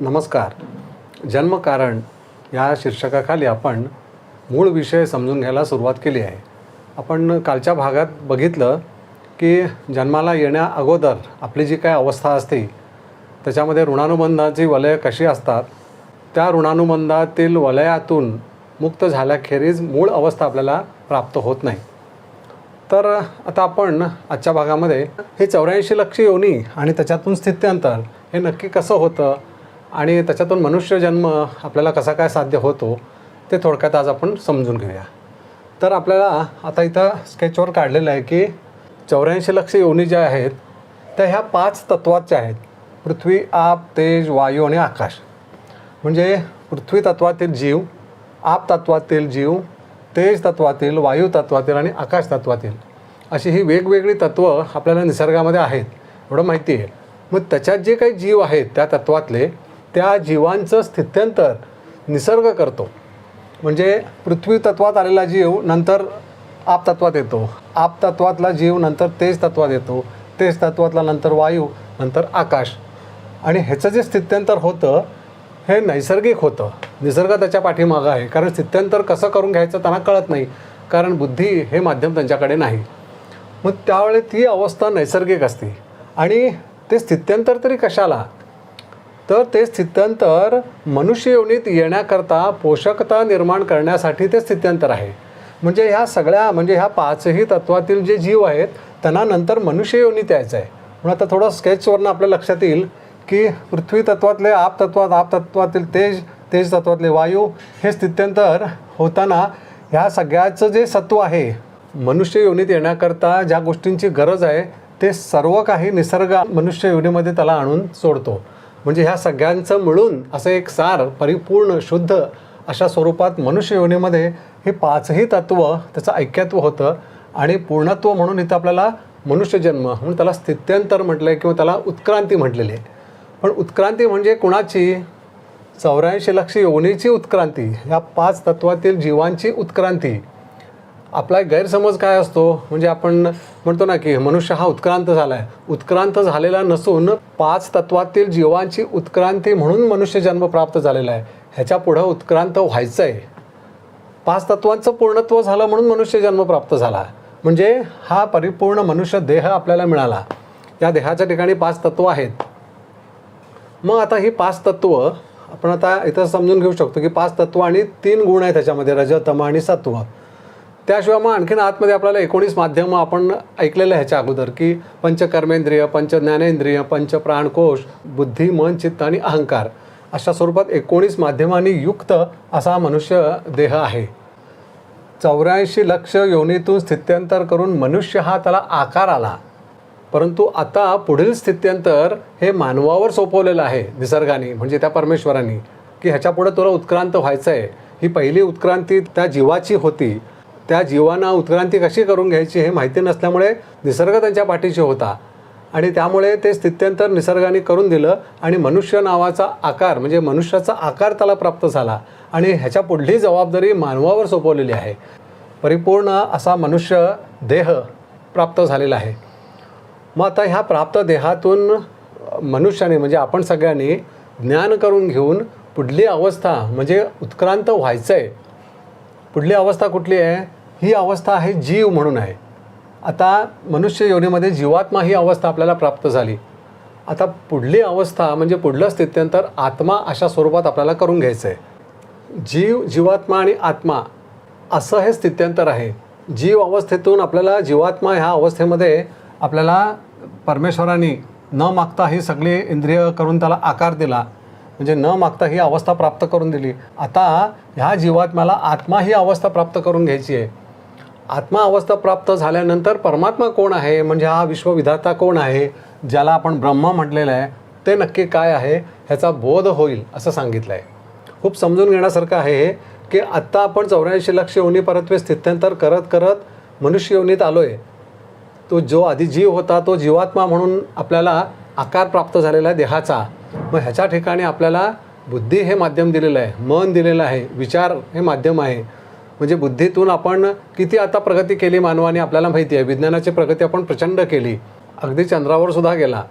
नमस्कार. जन्मकारण या शीर्षकाखाली आपण मूळ विषय समजून घ्यायला सुरुवात केली आहे. आपण कालच्या भागात बघितलं की जन्माला येण्या अगोदर आपली जी काय अवस्था असते त्याच्यामध्ये ऋणानुबंधाची वलय कशी असतात त्या ऋणानुबंधातील वलयातून मुक्त झाल्याखेरीज मूळ अवस्था आपल्याला प्राप्त होत नाही. तर आता आपण आजच्या भागामध्ये हे चौऱ्याऐंशी लक्ष योनी आणि त्याच्यातून स्थित्यंतर हे नक्की कसं होतं आणि त्याच्यातून मनुष्य जन्म आपल्याला कसा काय साध्य होतो ते थोडक्यात आज आपण समजून घेऊया. तर आपल्याला आता इथं स्केचवर काढलेलं आहे की चौऱ्याऐंशी लक्ष योनी ज्या आहेत त्या ह्या पाच तत्वाच्या आहेत. पृथ्वी आप तेज वायू आणि आकाश. म्हणजे पृथ्वी तत्वातील जीव आप तत्वातील जीव तेज तत्वातील वायू तत्वातील आणि आकाश तत्वातील. अशी ही वेगवेगळी तत्त्वं आपल्याला निसर्गामध्ये आहेत एवढं माहिती आहे. मग त्याच्यात जे काही जीव आहेत त्या तत्वातले त्या जीवांचं स्थित्यंतर निसर्ग करतो. म्हणजे पृथ्वी तत्वात आलेला जीव नंतर आप तत्वात येतो. आप तत्वातला जीव नंतर तेज तत्वात येतो. तेज तत्वातला नंतर वायू नंतर आकाश. आणि ह्याचं जे स्थित्यंतर होतं हे नैसर्गिक होतं. निसर्ग त्याच्या पाठीमागं आहे. कारण स्थित्यंतर कसं करून घ्यायचं त्यांना कळत नाही. कारण बुद्धी हे माध्यम त्यांच्याकडे नाही. मग त्यावेळी ती अवस्था नैसर्गिक असते. आणि ते स्थित्यंतर तरी कशाला? तर ते स्थित्यंतर मनुष्य योनीत येण्याकरता पोषकता निर्माण करण्यासाठी ते स्थित्यंतर आहे. म्हणजे ह्या सगळ्या म्हणजे ह्या पाचही तत्वातील जे जीव आहेत त्यांना नंतर मनुष्य योनीत यायचं आहे म्हणून आता थोडं स्केचवरनं आपल्या लक्षात येईल की पृथ्वी तत्वातले आप तत्वात आप तत्वातील तेज तेज तत्वातले वायू हे स्थित्यंतर होताना ह्या सगळ्याचं जे सत्व आहे मनुष्य योनीत येण्याकरता ज्या गोष्टींची गरज आहे ते सर्व काही निसर्ग मनुष्य योनीमध्ये त्याला आणून सोडतो. म्हणजे ह्या सगळ्यांचं मिळून असं एक सार परिपूर्ण शुद्ध अशा स्वरूपात मनुष्य योनीमध्ये हे पाचही तत्व त्याचं ऐक्यत्व होतं आणि पूर्णत्व म्हणून इथं आपल्याला मनुष्यजन्म म्हणून त्याला स्थित्यंतर म्हटलं आहे किंवा त्याला उत्क्रांती म्हटलेली आहे. पण उत्क्रांती म्हणजे कुणाची? चौऱ्याऐंशी लक्ष योनीची उत्क्रांती. या पाच तत्वातील जीवांची उत्क्रांती. आपला एक गैरसमज काय असतो? म्हणजे आपण म्हणतो ना की मनुष्य हा उत्क्रांत झाला आहे उत्क्रांत झालेला नसून पाच तत्वातील जीवांची उत्क्रांती म्हणून मनुष्य जन्म प्राप्त झालेला आहे. ह्याच्या पुढं उत्क्रांत व्हायचं आहे पाच तत्वांचं पूर्णत्व झालं म्हणून मनुष्य जन्म प्राप्त झाला. म्हणजे हा परिपूर्ण मनुष्य देह आपल्याला मिळाला. या देहाच्या ठिकाणी पाच तत्व आहेत. मग आता ही पाच तत्व आपण आता इथं समजून घेऊ शकतो की पाच तत्व आणि तीन गुण आहेत त्याच्यामध्ये रजतम आणि सत्व. त्याशिवाय मग आणखीन आतमध्ये आपल्याला एकोणीस माध्यमं आपण ऐकलेलं ह्याच्या अगोदर की पंचकर्मेंद्रिय पंच ज्ञानेंद्रिय पंच प्राणकोश बुद्धी मन चित्त आणि अहंकार अशा स्वरूपात एकोणीस माध्यमांनी युक्त असा मनुष्य देह आहे. चौऱ्याऐंशी लक्ष योनीतून स्थित्यंतर करून मनुष्य हा त्याला आकार आला. परंतु आता पुढील स्थित्यंतर हे मानवावर सोपवलेलं आहे निसर्गाने म्हणजे त्या परमेश्वरांनी. की ह्याच्यापुढे तुला उत्क्रांत व्हायचं आहे ही पहिली उत्क्रांती त्या जीवाची होती. त्या जीवांना उत्क्रांती कशी करून घ्यायची हे माहिती नसल्यामुळे निसर्ग त्यांच्या पाठीशी होता. आणि त्यामुळे ते स्थित्यंतर निसर्गाने करून दिलं आणि मनुष्य नावाचा आकार म्हणजे मनुष्याचा आकार त्याला प्राप्त झाला. आणि ह्याच्या पुढली जबाबदारी मानवावर सोपवलेली आहे. परिपूर्ण असा मनुष्य देह प्राप्त झालेला आहे. मग आता ह्या प्राप्त देहातून मनुष्याने म्हणजे आपण सगळ्यांनी ज्ञान करून घेऊन पुढली अवस्था म्हणजे उत्क्रांत व्हायचं आहे पुढली अवस्था कुठली आहे? ही अवस्था आहे जीव म्हणून आहे. आता मनुष्य योनीमध्ये जीवात्मा ही अवस्था आपल्याला प्राप्त झाली. आता पुढली अवस्था म्हणजे पुढलं स्थित्यंतर आत्मा अशा स्वरूपात आपल्याला करून घ्यायचं आहे जीव जीवात्मा आणि आत्मा असं हे स्थित्यंतर आहे. जीव अवस्थेतून आपल्याला जीवात्मा ह्या अवस्थेमध्ये आपल्याला परमेश्वराने न मागता ही सगळी इंद्रिय करून त्याला आकार दिला. म्हणजे न मागता ही अवस्था प्राप्त करून दिली. आता ह्या जीवात्म्याला आत्मा ही अवस्था प्राप्त करून घ्यायची आहे. आत्मा अवस्था प्राप्त झाल्यानंतर परमात्मा कोण आहे? म्हणजे हा विश्वविधाता कोण आहे? ज्याला आपण ब्रह्म म्हटलेलं आहे ते नक्की काय आहे? ह्याचा बोध होईल असं सांगितलं आहे खूप समजून घेण्यासारखं आहे हे की आत्ता आपण चौऱ्याऐंशी लक्ष योनी परत्वे स्थित्यंतर करत करत मनुष्य योनीत आलो आहे तो जो आधी जीव होता तो जीवात्मा म्हणून आपल्याला आकार प्राप्त झालेला आहे देहाचा. मग ह्याच्या ठिकाणी आपल्याला बुद्धी हे माध्यम दिलेलं आहे मन दिलेलं आहे विचार हे माध्यम आहे. म्हणजे बुद्धीतून आपण किती आता प्रगती केली मानवाने आपल्याला माहिती आहे. विज्ञानाची प्रगती आपण प्रचंड केली. अगदी चंद्रावर सुद्धा गेला.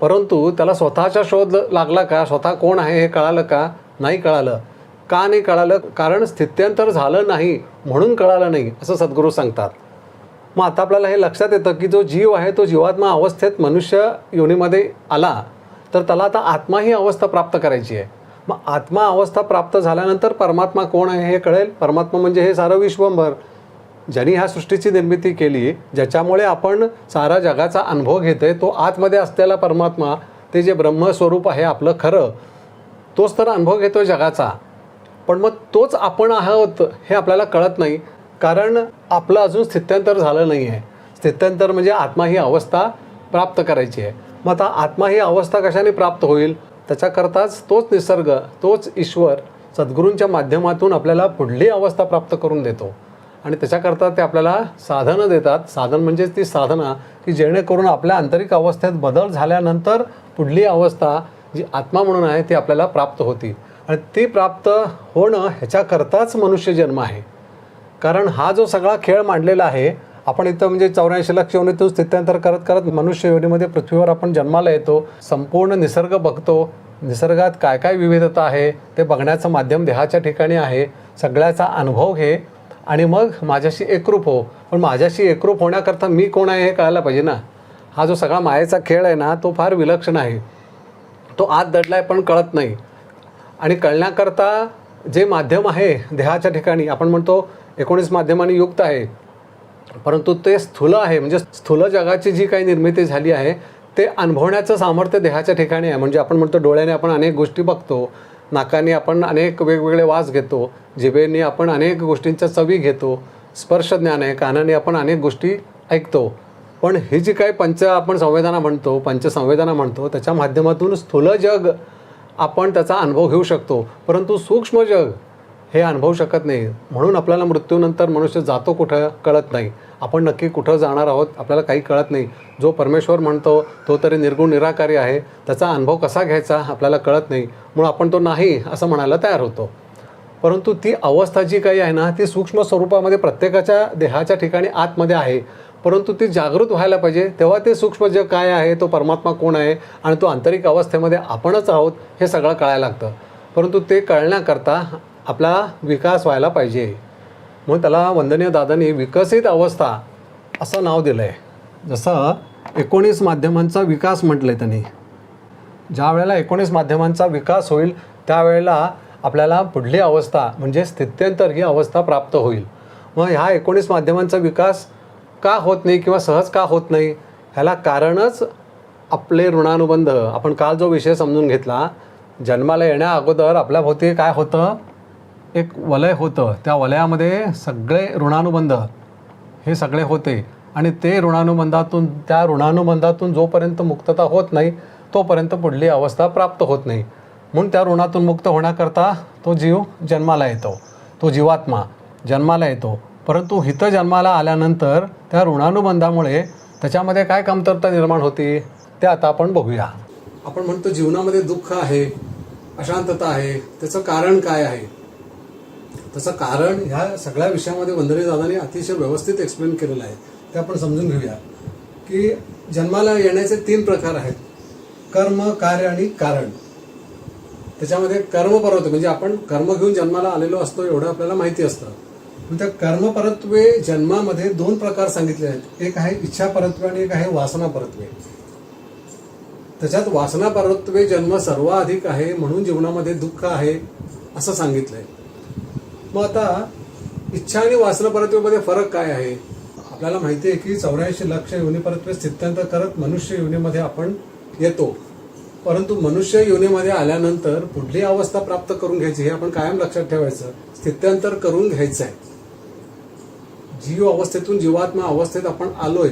परंतु त्याला स्वतःचा शोध लागला का? स्वतः कोण आहे हे कळालं का? नाही कळालं. का नाही कळालं? कारण स्थित्यंतर झालं नाही म्हणून कळालं नाही असं सद्गुरू सांगतात. मग आता आपल्याला हे लक्षात येतं की जो जीव आहे तो जीवात्मा अवस्थेत मनुष्य योनीमध्ये आला तर त्याला आता आत्मा ही अवस्था प्राप्त करायची आहे. मग आत्मा अवस्था प्राप्त झाल्यानंतर परमात्मा कोण आहे हे कळेल. परमात्मा म्हणजे हे सारं विश्वंभर. ज्यांनी ह्या सृष्टीची निर्मिती केली ज्याच्यामुळे आपण सारा जगाचा अनुभव घेतोय तो आतमध्ये असलेला परमात्मा ते जे ब्रह्मस्वरूप आहे आपलं खरं तोच तर अनुभव घेतोय जगाचा. पण मग तोच आपण आहोत हे आपल्याला कळत नाही कारण आपलं अजून स्थित्यंतर झालं नाही आहे स्थित्यंतर म्हणजे आत्मा ही अवस्था प्राप्त करायची आहे. मग आता आत्मा ही अवस्था कशाने प्राप्त होईल? त्याच्याकरताच तोच निसर्ग तोच ईश्वर सद्गुरूंच्या माध्यमातून आपल्याला पुढली अवस्था प्राप्त करून देतो. आणि त्याच्याकरता ते आपल्याला साधनं देतात. साधन म्हणजेच ती साधना की जेणेकरून आपल्या आंतरिक अवस्थेत बदल झाल्यानंतर पुढली अवस्था जी आत्मा म्हणून आहे ती आपल्याला प्राप्त होती. आणि ती प्राप्त होणं ह्याच्याकरताच मनुष्य जन्म आहे. कारण हा जो सगळा खेळ मांडलेला आहे आपण इथं म्हणजे चौऱ्याऐंशी लक्ष योनीतून स्थित्यंतर करत करत मनुष्य योनीमध्ये पृथ्वीवर आपण जन्माला येतो. संपूर्ण निसर्ग बघतो. निसर्गात काय काय विविधता आहे ते बघण्याचं माध्यम देहाच्या ठिकाणी आहे. सगळ्याचा अनुभव घे. आणि मग माझ्याशी एकरूप हो. पण माझ्याशी एकरूप होण्याकरता मी कोण आहे हे कळायला पाहिजे ना? हा जो सगळा मायेचा खेळ आहे ना तो फार विलक्षण आहे. तो आत दडला आहे पण कळत नाही. आणि कळण्याकरता जे माध्यम आहे देहाच्या ठिकाणी आपण म्हणतो एकोणीस माध्यमांनी युक्त आहे. परंतु ते स्थूल आहे म्हणजे स्थूल जगाची जी काही निर्मिती झाली आहे ते अनुभवण्याचं सामर्थ्य देहाच्या ठिकाणी आहे. म्हणजे आपण म्हणतो डोळ्याने आपण अनेक गोष्टी बघतो नाकाने आपण अनेक वेगवेगळे वास घेतो जिभेने आपण अनेक गोष्टींच्या चवी घेतो स्पर्श ज्ञान आहे कानाने आपण अनेक गोष्टी ऐकतो. पण ही जी काही पंच आपण संवेदना म्हणतो पंचसंवेदना म्हणतो त्याच्या माध्यमातून स्थूल जग आपण त्याचा अनुभव घेऊ शकतो. परंतु सूक्ष्म जग हे अनुभवू शकत नाही. म्हणून आपल्याला मृत्यूनंतर मनुष्य जातो कुठं कळत नाही. आपण नक्की कुठं जाणार आहोत आपल्याला काही कळत नाही. जो परमेश्वर म्हणतो तो तरी निर्गुण निराकारी आहे. त्याचा अनुभव कसा घ्यायचा आपल्याला कळत नाही. म्हणून आपण तो नाही असं म्हणायला तयार होतो. परंतु ती अवस्था जी काही आहे ना ती सूक्ष्म स्वरूपामध्ये प्रत्येकाच्या देहाच्या ठिकाणी आतमध्ये आहे. परंतु ती जागृत व्हायला पाहिजे. तेव्हा ते सूक्ष्म जग काय आहे तो परमात्मा कोण आहे आणि तो आंतरिक अवस्थेमध्ये आपणच आहोत हे सगळं कळायला लागतं. परंतु ते कळण्याकरता आपला विकास व्हायला पाहिजे. म्हणून त्याला वंदनीय दादांनी विकसित अवस्था असं नाव दिलं आहे जसं एकोणीस माध्यमांचा विकास म्हटलं आहे त्यांनी. ज्या वेळेला एकोणीस माध्यमांचा विकास होईल त्यावेळेला आपल्याला पुढली अवस्था म्हणजे स्थित्यंतर ही अवस्था प्राप्त होईल. मग ह्या एकोणीस माध्यमांचा विकास का होत नाही किंवा सहज का होत नाही ह्याला कारणच आपले ऋणानुबंध. आपण काल जो विषय समजून घेतला जन्माला येण्या अगोदर आपल्या भोवती काय होतं? एक वलय होतं. त्या वलयामध्ये सगळे ऋणानुबंध हे सगळे होते. आणि ते ऋणानुबंधातून त्या ऋणानुबंधातून जोपर्यंत मुक्तता होत नाही तोपर्यंत पुढली अवस्था प्राप्त होत नाही. म्हणून त्या ऋणातून मुक्त होण्याकरता तो जीव जन्माला येतो. तो जीवात्मा जन्माला येतो. परंतु हिथं जन्माला आल्यानंतर त्या ऋणानुबंधामुळे त्याच्यामध्ये काय कमतरता निर्माण होती ते आता आपण बघूया. आपण म्हणतो जीवनामध्ये दुःख आहे अशांतता आहे त्याचं कारण काय आहे? तसं कारण ह्या सगळ्या विषयामध्ये वंदनीय दादाने अतिशय व्यवस्थित एक्सप्लेन केलेलं आहे. ते आपण समजून घेऊया. की जन्माला येण्याचे तीन प्रकार आहेत. कर्म कार्य आणि कारण. त्याच्यामध्ये कर्मपरत्वे म्हणजे आपण कर्म घेऊन जन्माला आलेलो असतो एवढं आपल्याला माहिती असतं. पण त्या कर्मपरत्वे जन्मामध्ये दोन प्रकार सांगितले आहेत. एक आहे इच्छा परत्वे आणि एक आहे वासना परत्वे. त्याच्यात वासना परत्वे जन्म सर्वाधिक आहे म्हणून जीवनामध्ये दुःख आहे असं सांगितलंय. मग आता इच्छा आणि वासना परत्वेमध्ये फरक काय आहे? आपल्याला माहिती आहे की चौऱ्याऐंशी लक्ष योनी परत्वे स्थित्यांतर करत मनुष्य योनीमध्ये आपण येतो. परंतु मनुष्य योनीमध्ये आल्यानंतर पुढली अवस्था प्राप्त करून घ्यायची हे आपण कायम लक्षात ठेवायचं. स्थित्यंतर करून घ्यायचं आहे जीव अवस्थेतून जीवात्मा अवस्थेत आपण आलोय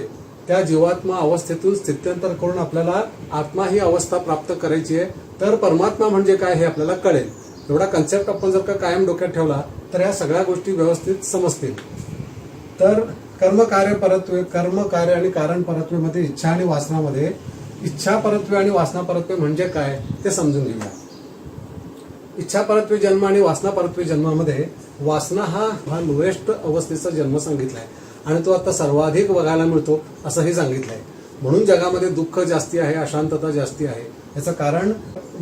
त्या जीवात्मा अवस्थेतून स्थित्यंतर करून आपल्याला आत्मा ही अवस्था प्राप्त करायची आहे. तर परमात्मा म्हणजे काय हे आपल्याला कळेल. एवढा कन्सेप्ट आपण जर का कायम डोक्यात ठेवला तर ह्या सगळ्या गोष्टी व्यवस्थित समजतील. तर कर्मकार्य परत्वे कर्म कार्य आणि कारण परत्वेमध्ये इच्छा आणि वासनामध्ये इच्छा परत्वे आणि वासना परत्वे म्हणजे काय ते समजून घेऊया. इच्छा परत्वे जन्म आणि वासना परत्वे जन्मामध्ये वासना हा हा लोएस्ट अवस्थेचा जन्म सांगितलाय. आणि तो आता सर्वाधिक बघायला मिळतो असंही सांगितलंय. म्हणून जगामध्ये दुःख जास्ती आहे अशांतता जास्ती आहे. याचं कारण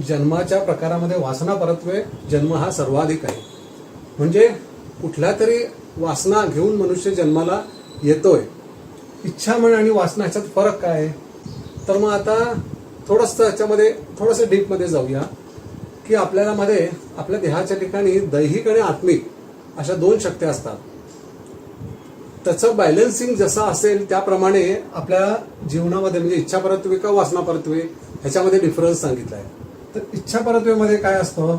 जन्माच्या प्रकारामध्ये वासना परत्वे जन्म हा सर्वाधिक आहे. म्हणजे कुठल्या तरी वासना घेऊन मनुष्य जन्माला येतोय. इच्छा म्हण आणि वासना ह्याच्यात फरक काय? आहे? तर मग आता थोडंसं याच्यामध्ये थोडंसं डीपमध्ये जाऊया. की आपल्याला मध्ये आपल्या देहाच्या ठिकाणी दैहिक आणि आत्मिक अशा दोन शक्त्या असतात. त्याचं बॅलन्सिंग जसं असेल त्याप्रमाणे आपल्या जीवनामध्ये म्हणजे इच्छा परत्वे का वासना परत्वे ह्याच्यामध्ये डिफरन्स सांगितला आहे. तर इच्छा परत्वेमध्ये काय असतं?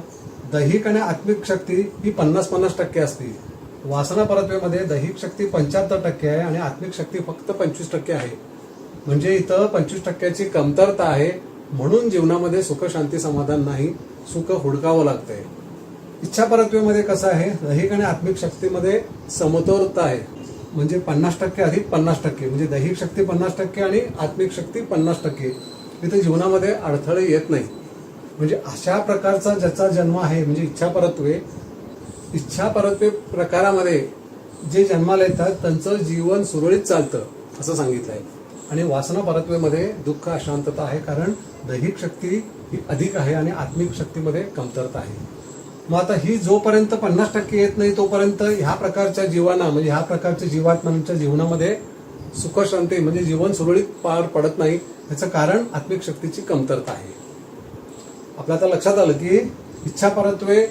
दैहिक आणि आत्मिक शक्ती ही पन्नास पन्नास टक्के असते. वासना परत्वेमध्ये दैहिक शक्ती पंच्याहत्तर टक्के आहे आणि आत्मिक शक्ती फक्त पंचवीस टक्के आहे. म्हणजे इथं पंचवीस टक्क्याची कमतरता आहे. म्हणून जीवनामध्ये सुख शांती समाधान नाही सुख हुडकावं लागतंय. इच्छा परत्वेमध्ये कसं आहे? दैहिक आणि आत्मिक शक्तीमध्ये समतोलता आहे. म्हणजे पन्नास टक्के अधिक पन्नास टक्के. म्हणजे दैहिक शक्ती पन्नास टक्के आणि आत्मिक शक्ती पन्नास टक्के. तिथे जीवनामध्ये अडथळे येत नाही म्हणजे अशा प्रकारचा ज्याचा जन्म आहे म्हणजे इच्छा परत्वे इच्छा परत्वे प्रकारामध्ये जे जन्माला येतात त्यांचं जीवन सुरळीत चालतं असं सांगितलं आहे आणि वासना परत्वेमध्ये दुःख अशांतता आहे कारण दैहिक शक्ती ही अधिक आहे आणि आत्मिक शक्तीमध्ये कमतरता आहे. मग आता ही जोपर्यंत पन्नास टक्के येत नाही तोपर्यंत ह्या प्रकारच्या जीवांना म्हणजे ह्या प्रकारच्या जीवात्मांच्या जीवनामध्ये सुखशांती म्हणजे जीवन सुरळीत पार पडत नाही याचं कारण आत्मिक शक्तीची कमतरता आहे. आपल्या आता लक्षात आलं की इच्छा परत्वे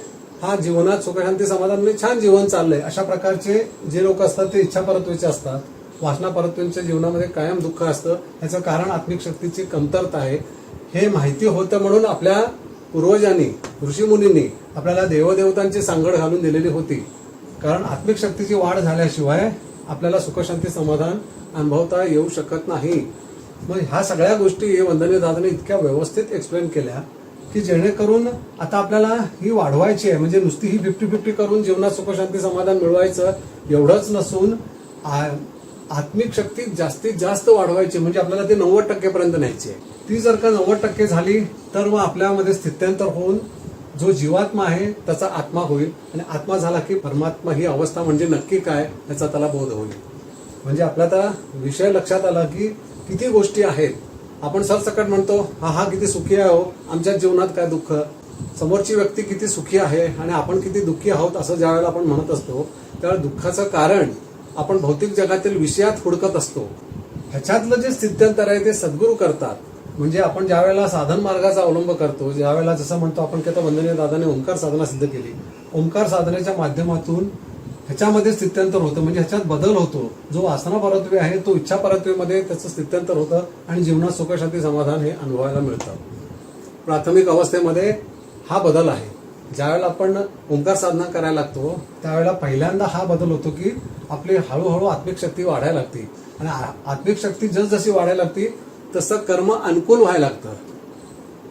हा जीवनात सुखशांती समाधान म्हणजे छान जीवन चाललंय. अशा प्रकारचे जे लोक असतात ते इच्छा परत्वेचे असतात. वासना परत्वेच्या जीवनामध्ये कायम दुःख असतं. याचं कारण आत्मिक शक्तीची कमतरता आहे. हे माहिती होतं म्हणून आपल्या पूर्वजांनी ऋषीमुनींनी आपल्याला देवदेवतांची सांगड घालून दिलेली होती. कारण आत्मिक शक्तीची वाढ झाल्याशिवाय आपल्याला सुखशांती समाधान अनुभवता येऊ शकत नाही. मग ह्या सगळ्या गोष्टी वंदनीय दादाने इतक्या व्यवस्थित एक्सप्लेन केल्या की जेणेकरून आता आपल्याला ही वाढवायची आहे. म्हणजे नुसती ही फिफ्टी फिफ्टी करून जीवनात सुखशांती समाधान मिळवायचं एवढंच नसून आ- आत्मिक शक्ती जास्तीत जास्त वाढवायची. म्हणजे आपल्याला ते नव्वद टक्केपर्यंत न्यायची आहे. ती जर का नव्वद टक्के झाली तर मग आपल्यामध्ये स्थित्यंतर होऊन जो जीवात्मा आहे त्याचा आत्मा होईल आणि आत्मा झाला की परमात्मा ही अवस्था म्हणजे नक्की काय याचा त्याला बोध होईल. म्हणजे आपला आता विषय लक्षात आला की किती गोष्टी आहेत. आपण सरसकट म्हणतो हा हा किती सुखी आहे हो. आमच्या जीवनात काय दुःख? समोरची व्यक्ती किती सुखी आहे आणि आपण किती दुःखी आहोत असं ज्या वेळेला आपण म्हणत असतो त्यावेळेला दुःखाचं कारण आपण भौतिक जगातील विषयात हुडकत असतो. ह्याच्यातलं जे स्थित्यंतर आहे ते सद्गुरू करतात. म्हणजे आपण ज्या वेळेला साधन मार्गाचा अवलंब करतो ज्या वेळेला जसं म्हणतो आपण की आता वंदनीय दादाने ओंकार साधना सिद्ध केली. ओंकार साधनेच्या माध्यमातून ह्याच्यामध्ये स्थित्यंतर होतं म्हणजे ह्याच्यात बदल होतो. जो वासना परत्वे आहे तो इच्छा परत्वेमध्ये त्याचं स्थित्यंतर होतं आणि जीवनात सुखशांती समाधान हे अनुभवायला मिळतं. प्राथमिक अवस्थेमध्ये हा बदल आहे. ज्यावेळेला आपण ओंकार साधना करायला लागतो त्यावेळेला पहिल्यांदा हा बदल होतो की आपली हळूहळू आत्मिक शक्ती वाढायला लागते. आणि आ- आत्मिक शक्ती जसजशी वाढायला लागते तसं कर्म अनुकूल व्हायला लागतं.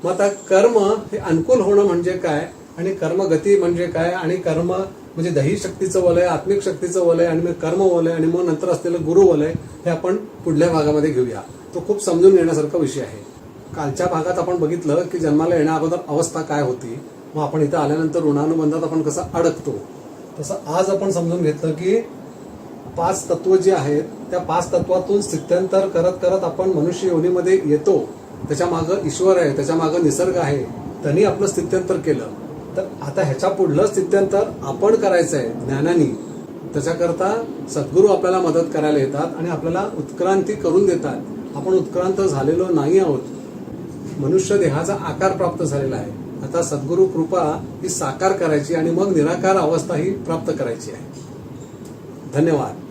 मग आता कर्म हे अनुकूल होणं म्हणजे काय? आणि कर्मगती म्हणजे काय? आणि कर्म म्हणजे दही शक्तीचं वलय आत्मिक शक्तीचं वलय आणि मग कर्म वलय आणि मग नंतर असलेलं गुरु वलय हे आपण पुढल्या भागामध्ये घेऊया. तो खूप समजून घेण्यासारखा विषय आहे. कालच्या भागात आपण बघितलं की जन्माला येण्या अगोदर अवस्था काय होती? मग आपण इथं आल्यानंतर ऋणानुबंधात आपण कसं अडकतो? तसं आज आपण समजून घेतलं की पाच तत्व जे आहेत त्या पाच तत्वातून स्थित्यंतर करत करत आपण मनुष्य योनीमध्ये येतो. त्याच्या मागं ईश्वर आहे त्याच्या मागं निसर्ग आहे. त्यांनी आपलं स्थित्यंतर केलं. तर आता ह्याच्या पुढलं स्थित्यंतर आपण करायचं आहे ज्ञानानी. त्याच्याकरता सद्गुरू आपल्याला मदत करायला येतात आणि आपल्याला उत्क्रांती करून देतात. आपण उत्क्रांत झालेलो नाही आहोत. मनुष्य देहाचा आकार प्राप्त झालेला आहे. आता सद्गुरू कृपा ही साकार करायची आणि मग निराकार अवस्था ही प्राप्त करायची आहे. धन्यवाद.